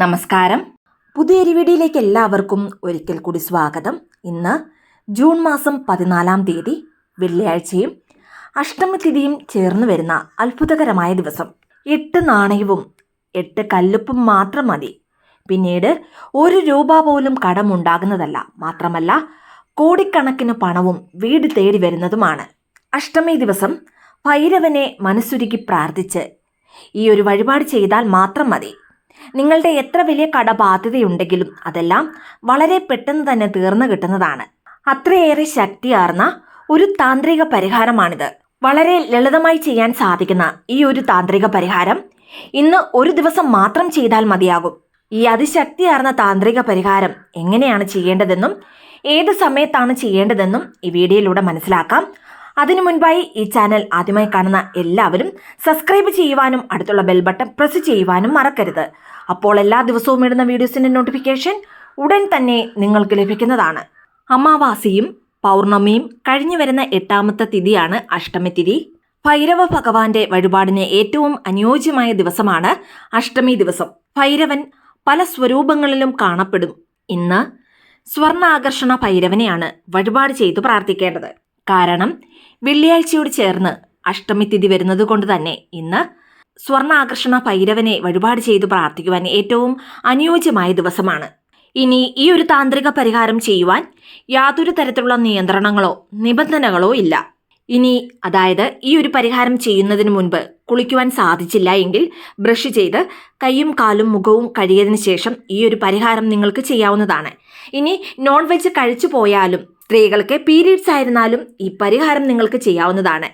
നമസ്കാരം. പുതിയ എരിവിടിയിലേക്ക് എല്ലാവർക്കും ഒരിക്കൽ കൂടി സ്വാഗതം. ഇന്ന് ജൂൺ മാസം പതിനാലാം തീയതി വെള്ളിയാഴ്ചയും അഷ്ടമതിഥിയും ചേർന്ന് വരുന്ന അത്ഭുതകരമായ ദിവസം. എട്ട് നാണയവും എട്ട് കല്ലുപ്പും മാത്രം മതി. പിന്നീട് ഒരു രൂപ പോലും കടമുണ്ടാകുന്നതല്ല. മാത്രമല്ല കോടിക്കണക്കിന് പണവും വീട് തേടി വരുന്നതുമാണ്. അഷ്ടമി ദിവസം ഭൈരവനെ മനസ്സുരുക്കി പ്രാർത്ഥിച്ച് ഈ ഒരു വഴിപാട് ചെയ്താൽ മാത്രം മതി. നിങ്ങളുടെ എത്ര വലിയ കടബാധ്യതയുണ്ടെങ്കിലും അതെല്ലാം വളരെ പെട്ടെന്ന് തന്നെ തീർന്നു കിട്ടുന്നതാണ്. അത്രയേറെ ശക്തിയാർന്ന ഒരു താന്ത്രിക പരിഹാരമാണിത്. വളരെ ലളിതമായി ചെയ്യാൻ സാധിക്കുന്ന ഈ ഒരു താന്ത്രിക പരിഹാരം ഇന്ന് ഒരു ദിവസം മാത്രം ചെയ്താൽ മതിയാകും. ഈ അതിശക്തിയാർന്ന താന്ത്രിക പരിഹാരം എങ്ങനെയാണ് ചെയ്യേണ്ടതെന്നും ഏത് സമയത്താണ് ചെയ്യേണ്ടതെന്നും ഈ വീഡിയോയിലൂടെ മനസ്സിലാക്കാം. അതിനു മുൻപായി ഈ ചാനൽ ആദ്യമായി കാണുന്ന എല്ലാവരും സബ്സ്ക്രൈബ് ചെയ്യുവാനും അടുത്തുള്ള ബെൽ ബട്ടൺ പ്രസ് ചെയ്യുവാനും മറക്കരുത്. അപ്പോൾ എല്ലാ ദിവസവും ഇടുന്ന വീഡിയോസിന്റെ നോട്ടിഫിക്കേഷൻ ഉടൻ തന്നെ നിങ്ങൾക്ക് ലഭിക്കുന്നതാണ്. അമാവാസിയും പൗർണമിയും കഴിഞ്ഞു വരുന്ന എട്ടാമത്തെ തിഥിയാണ് അഷ്ടമി തിഥി. ഭൈരവ ഭഗവാന്റെ വഴിപാടിന് ഏറ്റവും അനുയോജ്യമായ ദിവസമാണ് അഷ്ടമി ദിവസം. ഭൈരവൻ പല സ്വരൂപങ്ങളിലും കാണപ്പെടും. ഇന്ന് സ്വർണാകർഷണ ഭൈരവനെയാണ് വഴിപാട് ചെയ്തു പ്രാർത്ഥിക്കേണ്ടത്. കാരണം വെള്ളിയാഴ്ചയോട് ചേർന്ന് അഷ്ടമി തിഥി വരുന്നതുകൊണ്ട് തന്നെ ഇന്ന് സ്വർണാകർഷണ ഭൈരവനെ വഴിപാട് ചെയ്തു പ്രാർത്ഥിക്കുവാൻ ഏറ്റവും അനുയോജ്യമായ ദിവസമാണ്. ഇനി ഈ ഒരു താന്ത്രിക പരിഹാരം ചെയ്യുവാൻ യാതൊരു തരത്തിലുള്ള നിയന്ത്രണങ്ങളോ നിബന്ധനകളോ ഇല്ല. ഇനി അതായത് ഈ ഒരു പരിഹാരം ചെയ്യുന്നതിന് മുൻപ് കുളിക്കുവാൻ സാധിച്ചില്ല എങ്കിൽ ബ്രഷ് ചെയ്ത് കൈയും കാലും മുഖവും കഴുകിയതിന് ശേഷം ഈ ഒരു പരിഹാരം നിങ്ങൾക്ക് ചെയ്യാവുന്നതാണ്. ഇനി നോൺ വെജ് കഴിച്ചു പോയാലും സ്ത്രീകൾക്ക് പീരീഡ്സ് ആയിരുന്നാലും ഈ പരിഹാരം നിങ്ങൾക്ക് ചെയ്യാവുന്നതാണ്.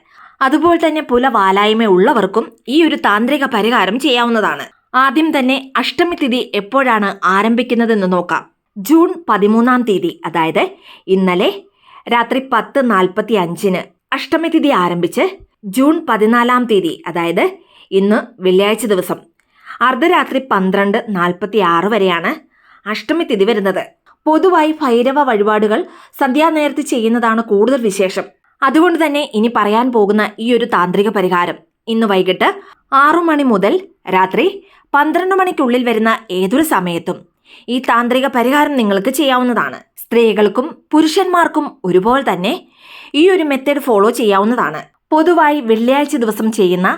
അതുപോലെ തന്നെ പുല വാലായ്മ ഉള്ളവർക്കും ഈ ഒരു താന്ത്രിക പരിഹാരം ചെയ്യാവുന്നതാണ്. ആദ്യം തന്നെ അഷ്ടമി തിഥി എപ്പോഴാണ് ആരംഭിക്കുന്നതെന്ന് നോക്കാം. ജൂൺ പതിമൂന്നാം തീയതി അതായത് ഇന്നലെ രാത്രി പത്ത് നാൽപ്പത്തി അഞ്ചിന് അഷ്ടമി തിഥി ആരംഭിച്ച് ജൂൺ പതിനാലാം തീയതി അതായത് ഇന്ന് വെള്ളിയാഴ്ച ദിവസം അർദ്ധരാത്രി പന്ത്രണ്ട് നാൽപ്പത്തി ആറ് വരെയാണ് അഷ്ടമി തിഥി വരുന്നത്. പൊതുവായി ഭൈരവ വഴിപാടുകൾ സന്ധ്യാനേരത്ത് ചെയ്യുന്നതാണ് കൂടുതൽ വിശേഷം. അതുകൊണ്ട് തന്നെ ഇനി പറയാൻ പോകുന്ന ഈ ഒരു താന്ത്രിക പരിഹാരം. ഇന്ന് വൈകിട്ട് ആറു മണി മുതൽ രാത്രി പന്ത്രണ്ട് മണിക്കുള്ളിൽ വരുന്ന ഏതൊരു സമയത്തും ഈ താന്ത്രിക പരിഹാരം നിങ്ങൾക്ക് ചെയ്യാവുന്നതാണ്. സ്ത്രീകൾക്കും പുരുഷന്മാർക്കും ഒരുപോലെ തന്നെ ഈ ഒരു മെത്തേഡ് ഫോളോ ചെയ്യാവുന്നതാണ്. പൊതുവായി വെള്ളിയാഴ്ച ദിവസം ചെയ്യുന്ന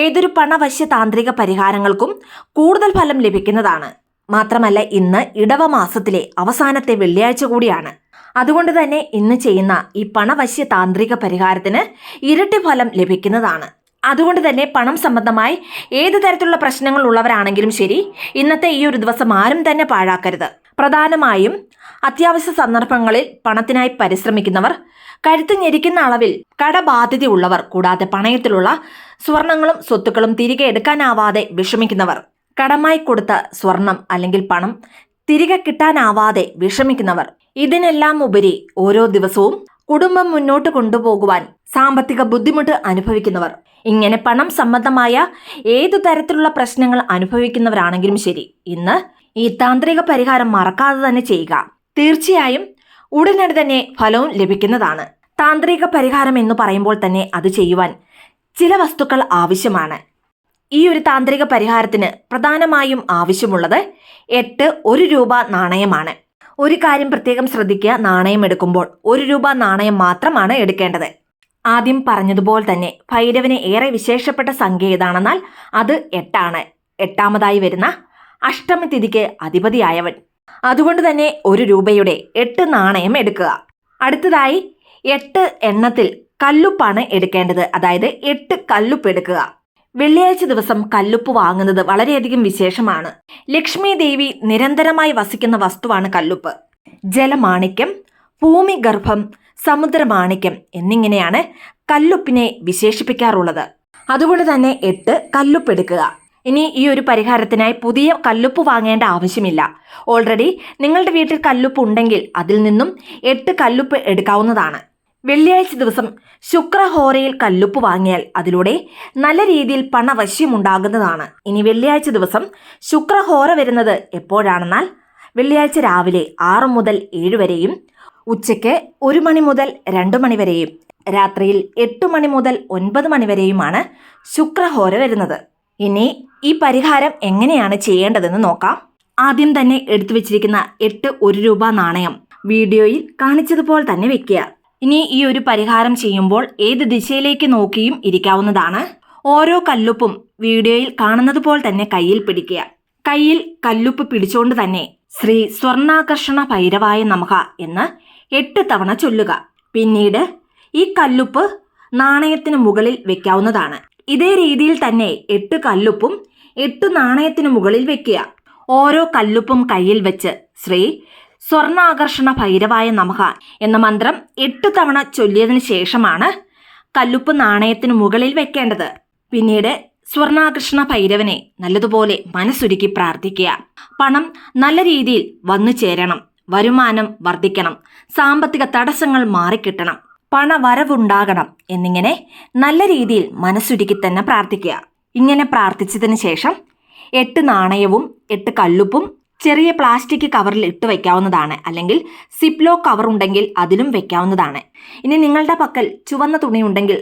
ഏതൊരു പണവശ്യ താന്ത്രിക പരിഹാരങ്ങൾക്കും കൂടുതൽ ഫലം ലഭിക്കുന്നതാണ്. മാത്രമല്ല ഇന്ന് ഇടവ മാസത്തിലെ അവസാനത്തെ വെള്ളിയാഴ്ച കൂടിയാണ്. അതുകൊണ്ട് തന്നെ ഇന്ന് ചെയ്യുന്ന ഈ പണവശ്യ താന്ത്രിക പരിഹാരത്തിന് ഇരട്ടി ഫലം ലഭിക്കുന്നതാണ്. അതുകൊണ്ട് തന്നെ പണം സംബന്ധമായി ഏത് തരത്തിലുള്ള പ്രശ്നങ്ങൾ ഉള്ളവരാണെങ്കിലും ശരി ഇന്നത്തെ ഈ ഒരു ദിവസം ആരും തന്നെ പാഴാക്കരുത്. പ്രധാനമായും അത്യാവശ്യ സന്ദർഭങ്ങളിൽ പണത്തിനായി പരിശ്രമിക്കുന്നവർ കരുത്ത് ഞെരിക്കുന്ന അളവിൽ കടബാധ്യതയുള്ളവർ കൂടാതെ പണയത്തിലുള്ള സ്വർണങ്ങളും സ്വത്തുക്കളും തിരികെ എടുക്കാനാവാതെ വിഷമിക്കുന്നവർ. കടമായി കൊടുത്ത സ്വർണം അല്ലെങ്കിൽ പണം തിരികെ കിട്ടാനാവാതെ വിഷമിക്കുന്നവർ. ഇതിനെല്ലാം ഉപരി ഓരോ ദിവസവും കുടുംബം മുന്നോട്ട് കൊണ്ടുപോകുവാൻ സാമ്പത്തിക ബുദ്ധിമുട്ട് അനുഭവിക്കുന്നവർ. ഇങ്ങനെ പണം സംബന്ധമായ ഏതു തരത്തിലുള്ള പ്രശ്നങ്ങൾ അനുഭവിക്കുന്നവരാണെങ്കിലും ശരി. ഇന്ന് ഈ താന്ത്രിക പരിഹാരം മറക്കാതെ തന്നെ ചെയ്യുക. തീർച്ചയായും ഉടനടി തന്നെ ഫലവും ലഭിക്കുന്നതാണ്. താന്ത്രിക പരിഹാരം എന്ന് പറയുമ്പോൾ തന്നെ അത് ചെയ്യുവാൻ ചില വസ്തുക്കൾ ആവശ്യമാണ്. ഈ ഒരു താന്ത്രിക പരിഹാരത്തിന് പ്രധാനമായും ആവശ്യമുള്ളത് എട്ട് ഒരു രൂപ നാണയമാണ്. ഒരു കാര്യം പ്രത്യേകം ശ്രദ്ധിക്കുക നാണയം എടുക്കുമ്പോൾ ഒരു രൂപ നാണയം മാത്രമാണ് എടുക്കേണ്ടത്. ആദ്യം പറഞ്ഞതുപോലെ തന്നെ ഭൈരവന് ഏറെ വിശേഷപ്പെട്ട സംഖ്യ ഏതാണെന്നാൽ അത് എട്ടാണ്. എട്ടാമതായി വരുന്ന അഷ്ടമ തിഥിക്ക് അധിപതിയായവൻ. അതുകൊണ്ട് തന്നെ ഒരു രൂപയുടെ എട്ട് നാണയം എടുക്കുക. അടുത്തതായി എട്ട് എണ്ണത്തിൽ കല്ലുപ്പാണ് എടുക്കേണ്ടത്. അതായത് എട്ട് കല്ലുപ്പ് എടുക്കുക. വെള്ളിയാഴ്ച ദിവസം കല്ലുപ്പ് വാങ്ങുന്നത് വളരെയധികം വിശേഷമാണ്. ലക്ഷ്മി ദേവി നിരന്തരമായി വസിക്കുന്ന വസ്തുവാണ് കല്ലുപ്പ്. ജലമാണിക്യം ഭൂമിഗർഭം സമുദ്രമാണിക്യം എന്നിങ്ങനെയാണ് കല്ലുപ്പിനെ വിശേഷിപ്പിക്കാറുള്ളത്. അതുകൊണ്ട് തന്നെ എട്ട് കല്ലുപ്പ് എടുക്കുക ഇനി ഈ ഒരു പരിഹാരത്തിനായി പുതിയ കല്ലുപ്പ് വാങ്ങേണ്ട ആവശ്യമില്ല. ഓൾറെഡി നിങ്ങളുടെ വീട്ടിൽ കല്ലുപ്പ് ഉണ്ടെങ്കിൽ അതിൽ നിന്നും എട്ട് കല്ലുപ്പ് എടുക്കാവുന്നതാണ്. വെള്ളിയാഴ്ച ദിവസം ശുക്രഹോരയിൽ കല്ലുപ്പ് വാങ്ങിയാൽ അതിലൂടെ നല്ല രീതിയിൽ പണവശ്യമുണ്ടാകുന്നതാണ് ഇനി വെള്ളിയാഴ്ച ദിവസം ശുക്രഹോര വരുന്നത് എപ്പോഴാണെന്നാൽ വെള്ളിയാഴ്ച രാവിലെ ആറ് മുതൽ ഏഴ് വരെയും ഉച്ചയ്ക്ക് ഒരു മണി മുതൽ രണ്ട് മണി വരെയും രാത്രിയിൽ എട്ട് മണി മുതൽ ഒൻപത് മണി വരെയുമാണ് ശുക്രഹോര വരുന്നത്. ഇനി ഈ പരിഹാരം എങ്ങനെയാണ് ചെയ്യേണ്ടതെന്ന് നോക്കാം. ആദ്യം തന്നെ എടുത്തു വെച്ചിരിക്കുന്ന എട്ട് ഒരു രൂപ നാണയം വീഡിയോയിൽ കാണിച്ചതുപോലെ തന്നെ വെക്കുക. ഇനി ഈ ഒരു പരിഹാരം ചെയ്യുമ്പോൾ ഏത് ദിശയിലേക്ക് നോക്കിയും ഇരിക്കാവുന്നതാണ്. ഓരോ കല്ലുപ്പും വീഡിയോയിൽ കാണുന്നത് പോലെ തന്നെ കയ്യിൽ പിടിക്കുക. കയ്യിൽ കല്ലുപ്പ് പിടിച്ചുകൊണ്ട് തന്നെ ശ്രീ സ്വർണാകർഷണ ഭൈരവായ നമഹ എന്ന് എട്ട് തവണ ചൊല്ലുക. പിന്നീട് ഈ കല്ലുപ്പ് നാണയത്തിന് മുകളിൽ വെക്കാവുന്നതാണ്. ഇതേ രീതിയിൽ തന്നെ എട്ട് കല്ലുപ്പും എട്ട് നാണയത്തിന് മുകളിൽ വെക്കുക. ഓരോ കല്ലുപ്പും കയ്യിൽ വെച്ച് ശ്രീ സ്വർണാകർഷണ ഭൈരവായ നമഹ എന്ന മന്ത്രം എട്ട് തവണ ചൊല്ലിയതിനു ശേഷമാണ് കല്ലുപ്പ് നാണയത്തിന് മുകളിൽ വെക്കേണ്ടത്. പിന്നീട് സ്വർണാകൃഷ്ണ ഭൈരവനെ നല്ലതുപോലെ മനസ്സുരുക്കി പ്രാർത്ഥിക്കുക. പണം നല്ല രീതിയിൽ വന്നു ചേരണം വരുമാനം വർദ്ധിക്കണം സാമ്പത്തിക തടസ്സങ്ങൾ മാറിക്കിട്ടണം പണവരവുണ്ടാകണം എന്നിങ്ങനെ നല്ല രീതിയിൽ മനസ്സുരുക്കി തന്നെ പ്രാർത്ഥിക്കുക. ഇങ്ങനെ പ്രാർത്ഥിച്ചതിന് ശേഷം എട്ട് നാണയവും എട്ട് കല്ലുപ്പും ചെറിയ പ്ലാസ്റ്റിക് കവറിൽ ഇട്ട് വയ്ക്കാവുന്നതാണ് അല്ലെങ്കിൽ സിപ്ലോ കവർ ഉണ്ടെങ്കിൽ അതിലും വയ്ക്കാവുന്നതാണ് ഇനി നിങ്ങളുടെ പക്കൽ ചുവന്ന തുണി ഉണ്ടെങ്കിൽ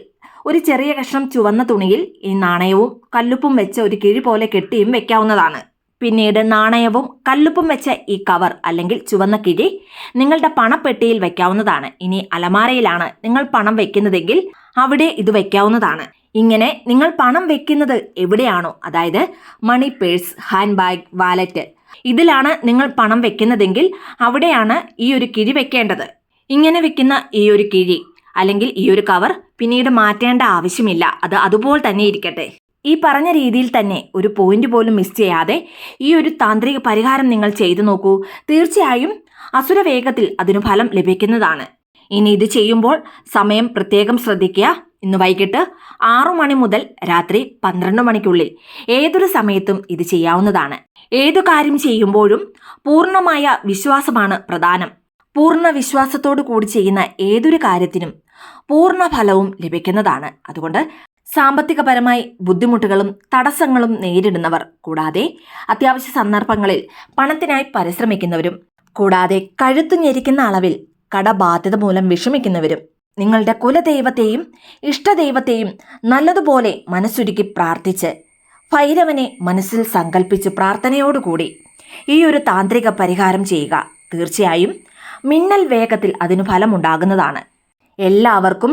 ഒരു ചെറിയ കഷ്ണം ചുവന്ന തുണിയിൽ ഈ നാണയവും കല്ലുപ്പും വെച്ച് ഒരു കിഴി പോലെ കെട്ടിയും വെക്കാവുന്നതാണ്. പിന്നീട് നാണയവും കല്ലുപ്പും വെച്ച ഈ കവർ അല്ലെങ്കിൽ ചുവന്ന കിഴി നിങ്ങളുടെ പണപ്പെട്ടിയിൽ വെക്കാവുന്നതാണ്. ഇനി അലമാരയിലാണ് നിങ്ങൾ പണം വെക്കുന്നതെങ്കിൽ അവിടെ ഇത് വെക്കാവുന്നതാണ്. ഇങ്ങനെ നിങ്ങൾ പണം വെക്കുന്നത് എവിടെയാണോ? അതായത് money purse hand bag wallet ഇതിലാണ് നിങ്ങൾ പണം വെക്കുന്നതെങ്കിൽ അവിടെയാണ് ഈ ഒരു കിഴി വെക്കേണ്ടത്. ഇങ്ങനെ വെക്കുന്ന ഈ ഒരു കിഴി അല്ലെങ്കിൽ ഈ ഒരു കവർ പിന്നീട് മാറ്റേണ്ട ആവശ്യമില്ല. അത് അതുപോലെ തന്നെ ഇരിക്കട്ടെ. ഈ പറഞ്ഞ രീതിയിൽ തന്നെ ഒരു പോയിന്റ് പോലും മിസ് ചെയ്യാതെ ഈ ഒരു താന്ത്രിക പരിഹാരം നിങ്ങൾ ചെയ്തു നോക്കൂ. തീർച്ചയായും അസുര വേഗത്തിൽ അതിനു ഫലം ലഭിക്കുന്നതാണ്. ഇനി ഇത് ചെയ്യുമ്പോൾ സമയം പ്രത്യേകം ശ്രദ്ധിക്കുക. ഇന്ന് വൈകിട്ട് ആറു മണി മുതൽ രാത്രി പന്ത്രണ്ട് മണിക്കുള്ളിൽ ഏതൊരു സമയത്തും ഇത് ചെയ്യാവുന്നതാണ്. ഏതു കാര്യം ചെയ്യുമ്പോഴും പൂർണമായ വിശ്വാസമാണ് പ്രധാനം. പൂർണ വിശ്വാസത്തോടു കൂടി ചെയ്യുന്ന ഏതൊരു കാര്യത്തിനും പൂർണ ഫലവും ലഭിക്കുന്നതാണ്. അതുകൊണ്ട് സാമ്പത്തികപരമായി ബുദ്ധിമുട്ടുകളും തടസ്സങ്ങളും നേരിടുന്നവർ കൂടാതെ അത്യാവശ്യ സന്ദർഭങ്ങളിൽ പണത്തിനായി പരിശ്രമിക്കുന്നവരും കൂടാതെ കഴുത്തു ഞെരിക്കുന്ന അളവിൽ കടബാധ്യത മൂലം വിഷമിക്കുന്നവരും നിങ്ങളുടെ കുലദൈവത്തെയും ഇഷ്ടദൈവത്തെയും നല്ലതുപോലെ മനസ്സൊരുക്കി പ്രാർത്ഥിച്ച് ഭൈരവനെ മനസ്സിൽ സങ്കല്പിച്ച് പ്രാർത്ഥനയോടുകൂടി ഈ ഒരു താന്ത്രിക പരിഹാരം ചെയ്യുക. തീർച്ചയായും മിന്നൽ വേഗത്തിൽ അതിനു ഫലമുണ്ടാകുന്നതാണ്. എല്ലാവർക്കും